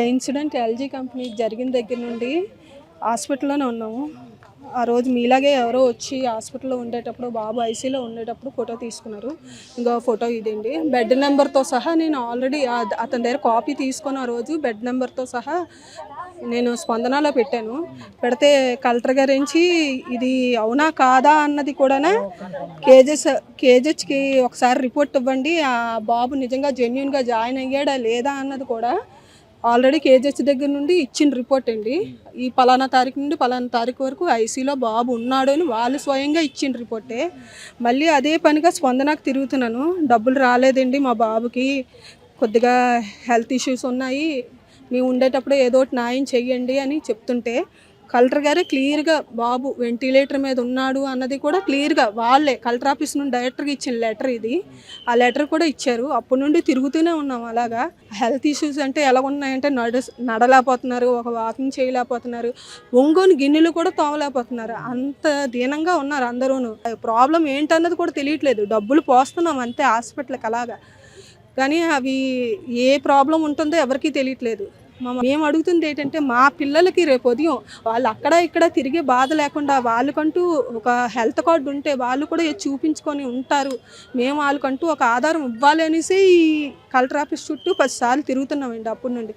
Incident LG company జరిగిన దగ్గర నుండి హాస్పిటల్లోనే ఉన్నాము. ఆ రోజు మీలాగే ఎవరో వచ్చి హాస్పిటల్లో ఉండేటప్పుడు బాబు ఐసీలో ఉండేటప్పుడు ఫోటో తీసుకున్నారు. ఇంకో ఫోటో ఇదండి బెడ్ నెంబర్తో సహా నేను ఆల్రెడీ అతని దగ్గర కాపీ తీసుకున్న ఆ రోజు బెడ్ నెంబర్తో సహా నేను స్పందనలో పెట్టాను. పెడితే కలెక్టర్ గారి నుంచి ఇది అవునా కాదా అన్నది కూడా కేజెస్ కేజెస్కి ఒకసారి రిపోర్ట్ ఇవ్వండి. ఆ బాబు నిజంగా జెన్యున్గా జాయిన్ అయ్యాడా లేదా అన్నది కూడా ఆల్రెడీ కేజెస్ దగ్గర నుండి ఇచ్చిన రిపోర్ట్ అండి. ఈ పలానా తారీఖు నుండి పలానా తారీఖు వరకు ఐసీలో బాబు ఉన్నాడు అని వాళ్ళు స్వయంగా ఇచ్చిన రిపోర్టే. మళ్ళీ అదే పనిగా స్పందనకు తిరుగుతున్నాను. డబ్బులు రాలేదండి మా బాబుకి. కొద్దిగా హెల్త్ ఇష్యూస్ ఉన్నాయి. మేము ఉండేటప్పుడు ఏదో ఒకటి న్యాయం చెయ్యండి అని చెప్తుంటే కలెక్టర్ గారే క్లియర్గా బాబు వెంటిలేటర్ మీద ఉన్నాడు అన్నది కూడా క్లియర్గా వాళ్ళే కలెక్టర్ ఆఫీస్ నుండి డైరెక్టర్కి ఇచ్చిన లెటర్ ఇది. ఆ లెటర్ కూడా ఇచ్చారు. అప్పటి నుండి తిరుగుతూనే ఉన్నాం అలాగా. హెల్త్ ఇష్యూస్ అంటే ఎలా ఉన్నాయంటే నడు నడలేకపోతున్నారు ఒక వాకింగ్ చేయలేకపోతున్నారు ఒంగోని గిన్నెలు కూడా తోమలేకపోతున్నారు. అంత దీనంగా ఉన్నారు అందరూను. ప్రాబ్లం ఏంటన్నది కూడా తెలియట్లేదు. డబ్బులు పోస్తున్నాం అంతే హాస్పిటల్కి అలాగా. కానీ అవి ఏ ప్రాబ్లం ఉంటుందో ఎవరికీ తెలియట్లేదు. మేము అడుగుతుంది ఏంటంటే మా పిల్లలకి రేపు ఉదయం వాళ్ళు అక్కడ ఇక్కడ తిరిగే బాధ లేకుండా వాళ్ళకంటూ ఒక హెల్త్ కార్డు ఉంటే వాళ్ళు కూడా చూపించుకొని ఉంటారు. మేము వాళ్ళకంటూ ఒక ఆధారం ఇవ్వాలి అనేసి ఈ కలెక్టర్ ఆఫీస్ చుట్టూ పదిసార్లు తిరుగుతున్నామండి అప్పటి నుండి.